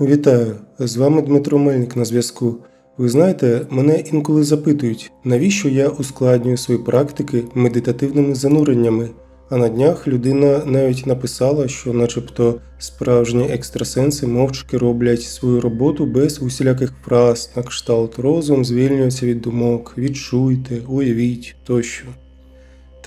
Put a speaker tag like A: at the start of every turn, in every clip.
A: Вітаю, з вами Дмитро Мельник на зв'язку. Ви знаєте, мене інколи запитують, навіщо я ускладнюю свої практики медитативними зануреннями. А на днях людина навіть написала, що, начебто, справжні екстрасенси мовчки роблять свою роботу без усіляких фраз на кшталт розум звільнюється від думок, відчуйте, уявіть тощо.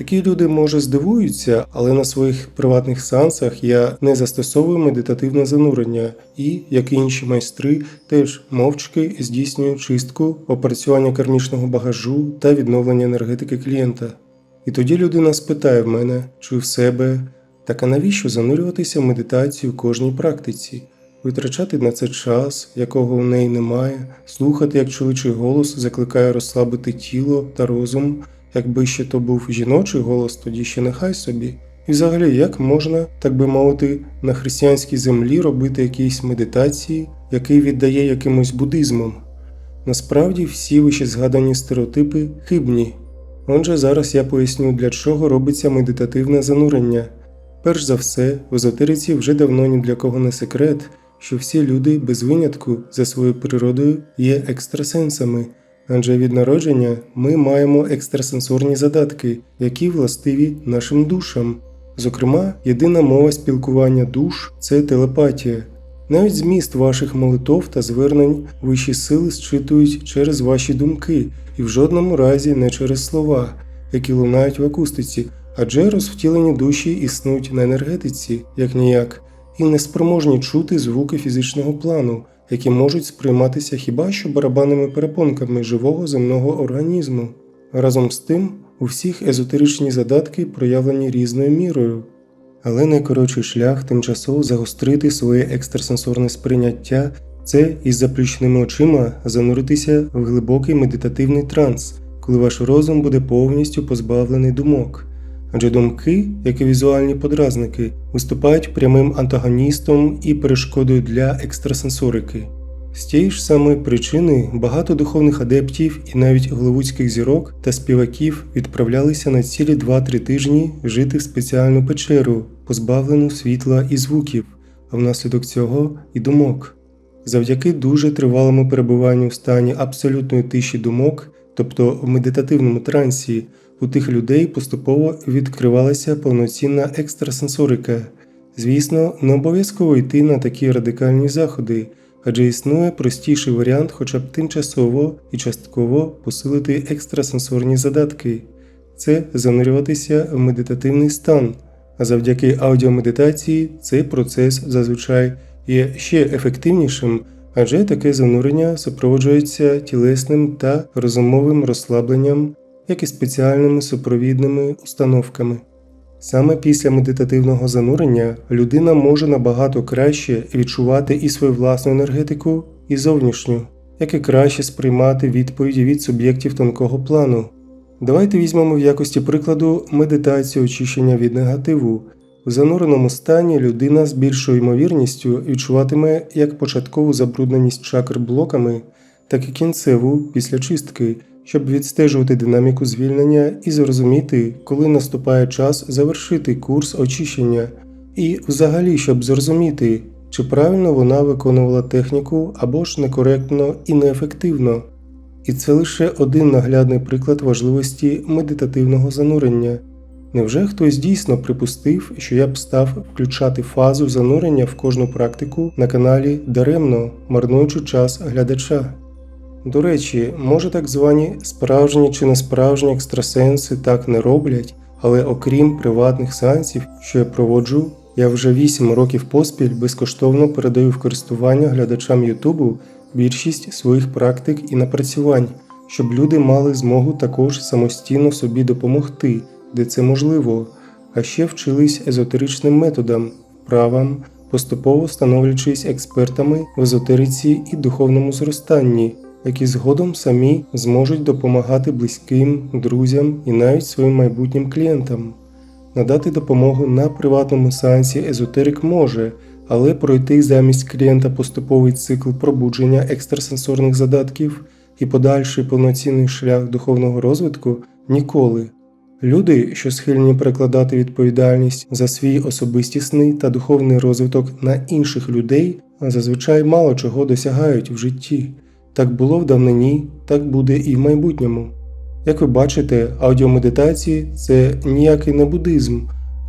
A: Такі люди, може, здивуються, але на своїх приватних сеансах я не застосовую медитативне занурення і, як і інші майстри, теж мовчки здійснюю чистку, опрацювання кармічного багажу та відновлення енергетики клієнта. І тоді людина спитає в мене, чи в себе, так а навіщо занурюватися в медитацію в кожній практиці, витрачати на це час, якого в неї немає, слухати, як чоловічий голос закликає розслабити тіло та розум. Якби ще то був жіночий голос, тоді ще нехай собі. І взагалі, як можна, так би мовити, на християнській землі робити якісь медитації, який віддає якимось буддизмом? Насправді всі вище згадані стереотипи хибні. Отже, зараз я поясню, для чого робиться медитативне занурення. Перш за все, в езотериці вже давно ні для кого не секрет, що всі люди без винятку за своєю природою є екстрасенсами. Адже від народження ми маємо екстрасенсорні задатки, які властиві нашим душам. Зокрема, єдина мова спілкування душ це телепатія. Навіть зміст ваших молитов та звернень вищі сили зчитують через ваші думки і в жодному разі не через слова, які лунають в акустиці, адже розвтілені душі існують на енергетиці, як ніяк, і неспроможні чути звуки фізичного плану, які можуть сприйматися хіба що барабанними перепонками живого земного організму. Разом з тим, у всіх езотеричні задатки проявлені різною мірою. Але найкоротший шлях тимчасово загострити своє екстрасенсорне сприйняття це із заплющеними очима зануритися в глибокий медитативний транс, коли ваш розум буде повністю позбавлений думок. Адже думки, як і візуальні подразники, виступають прямим антагоністом і перешкодою для екстрасенсорики. З тієї ж самої причини багато духовних адептів і навіть голливудських зірок та співаків відправлялися на цілі 2-3 тижні жити в спеціальну печеру, позбавлену світла і звуків, а внаслідок цього і думок. Завдяки дуже тривалому перебуванню в стані абсолютної тиші думок, тобто в медитативному трансі, у тих людей поступово відкривалася повноцінна екстрасенсорика. Звісно, не обов'язково йти на такі радикальні заходи, адже існує простіший варіант, хоча б тимчасово і частково посилити екстрасенсорні задатки це занурюватися в медитативний стан. А завдяки аудіомедитації цей процес зазвичай є ще ефективнішим, адже таке занурення супроводжується тілесним та розумовим розслабленням, як і спеціальними супровідними установками. Саме після медитативного занурення людина може набагато краще відчувати і свою власну енергетику, і зовнішню, як і краще сприймати відповіді від суб'єктів тонкого плану. Давайте візьмемо в якості прикладу медитацію очищення від негативу. В зануреному стані людина з більшою ймовірністю відчуватиме як початкову забрудненість чакр блоками, так і кінцеву після чистки, щоб відстежувати динаміку звільнення і зрозуміти, коли наступає час завершити курс очищення, і взагалі, щоб зрозуміти, чи правильно вона виконувала техніку або ж некоректно і неефективно. І це лише один наглядний приклад важливості медитативного занурення. Невже хтось дійсно припустив, що я б став включати фазу занурення в кожну практику на каналі даремно, марнуючи час глядача? До речі, може так звані справжні чи несправжні екстрасенси так не роблять, але окрім приватних сеансів, що я проводжу, я вже 8 років поспіль безкоштовно передаю в користування глядачам Ютубу більшість своїх практик і напрацювань, щоб люди мали змогу також самостійно собі допомогти, де це можливо, а ще вчились езотеричним методам, вправам, поступово становлячись експертами в езотериці і духовному зростанні, які згодом самі зможуть допомагати близьким, друзям і навіть своїм майбутнім клієнтам. Надати допомогу на приватному сеансі езотерик може, але пройти замість клієнта поступовий цикл пробудження екстрасенсорних задатків і подальший повноцінний шлях духовного розвитку ніколи. Люди, що схильні перекладати відповідальність за свій особистісний та духовний розвиток на інших людей, зазвичай мало чого досягають в житті. Так було в давнині, так буде і в майбутньому. Як ви бачите, аудіомедитації це ніякий не буддизм,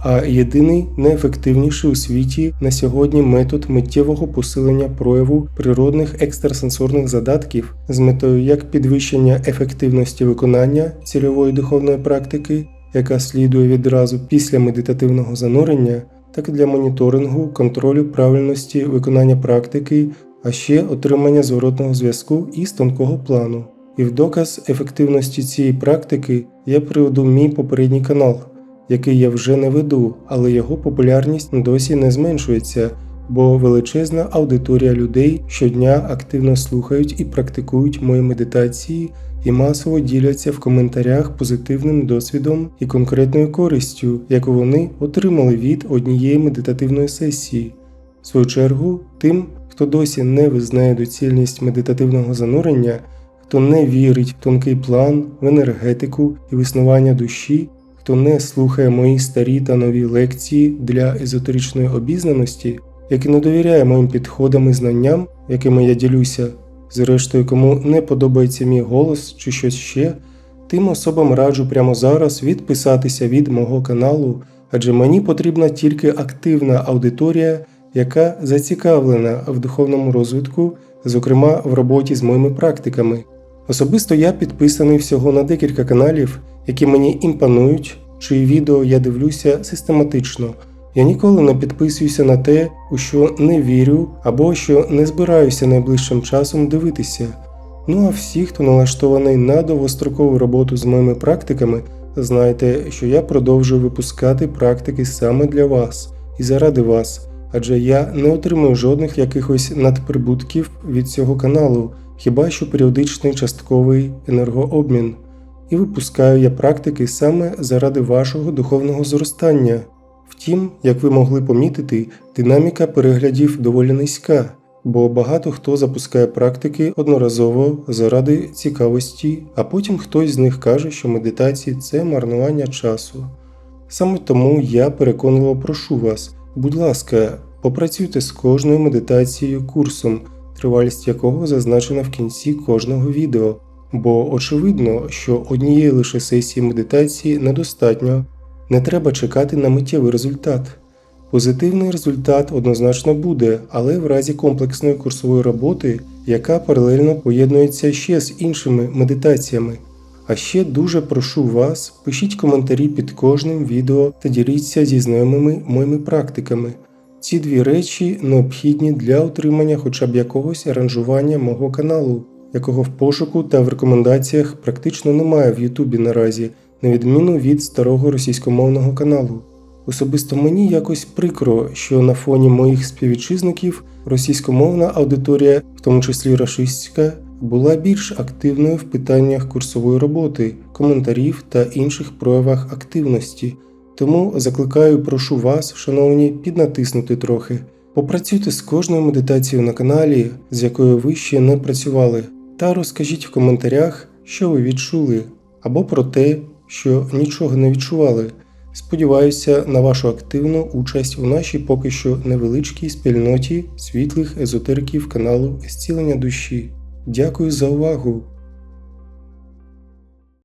A: а єдиний найефективніший у світі на сьогодні метод миттєвого посилення прояву природних екстрасенсорних задатків з метою як підвищення ефективності виконання цільової духовної практики, яка слідує відразу після медитативного занурення, так і для моніторингу, контролю правильності виконання практики, а ще отримання зворотного зв'язку із тонкого плану. І в доказ ефективності цієї практики я приведу мій попередній канал, який я вже не веду, але його популярність досі не зменшується, бо величезна аудиторія людей щодня активно слухають і практикують мої медитації і масово діляться в коментарях позитивним досвідом і конкретною користю, яку вони отримали від однієї медитативної сесії. В свою чергу, тим, хто досі не визнає доцільність медитативного занурення, хто не вірить в тонкий план, в енергетику і в існування душі, хто не слухає мої старі та нові лекції для езотеричної обізнаності, який не довіряє моїм підходам і знанням, якими я ділюся, зрештою, кому не подобається мій голос чи щось ще, тим особам раджу прямо зараз відписатися від мого каналу, адже мені потрібна тільки активна аудиторія, яка зацікавлена в духовному розвитку, зокрема в роботі з моїми практиками. Особисто я підписаний всього на декілька каналів, які мені імпонують, чиї відео я дивлюся систематично. Я ніколи не підписуюся на те, у що не вірю або що не збираюся найближчим часом дивитися. Ну а всі, хто налаштований на довгострокову роботу з моїми практиками, знайте, що я продовжую випускати практики саме для вас і заради вас, адже я не отримую жодних якихось надприбутків від цього каналу, хіба що періодичний частковий енергообмін. І випускаю я практики саме заради вашого духовного зростання. Втім, як ви могли помітити, динаміка переглядів доволі низька, бо багато хто запускає практики одноразово заради цікавості, а потім хтось з них каже, що медитації це марнування часу. Саме тому я переконливо прошу вас, будь ласка, попрацюйте з кожною медитацією курсом, тривалість якого зазначена в кінці кожного відео, бо очевидно, що однієї лише сесії медитації недостатньо, не треба чекати на миттєвий результат. Позитивний результат однозначно буде, але в разі комплексної курсової роботи, яка паралельно поєднується ще з іншими медитаціями. А ще дуже прошу вас, пишіть коментарі під кожним відео та діліться зі знайомими моїми практиками. Ці дві речі необхідні для отримання хоча б якогось аранжування мого каналу, якого в пошуку та в рекомендаціях практично немає в Ютубі наразі, на відміну від старого російськомовного каналу. Особисто мені якось прикро, що на фоні моїх співвітчизників російськомовна аудиторія, в тому числі рашистська, була більш активною в питаннях курсової роботи, коментарів та інших проявах активності. Тому закликаю, і прошу вас, шановні, піднатиснути трохи. Попрацюйте з кожною медитацією на каналі, з якою ви ще не працювали, та розкажіть в коментарях, що ви відчули, або про те, що нічого не відчували. Сподіваюся на вашу активну участь у нашій поки що невеличкій спільноті світлих езотериків каналу Зцілення душі. Дякую за увагу!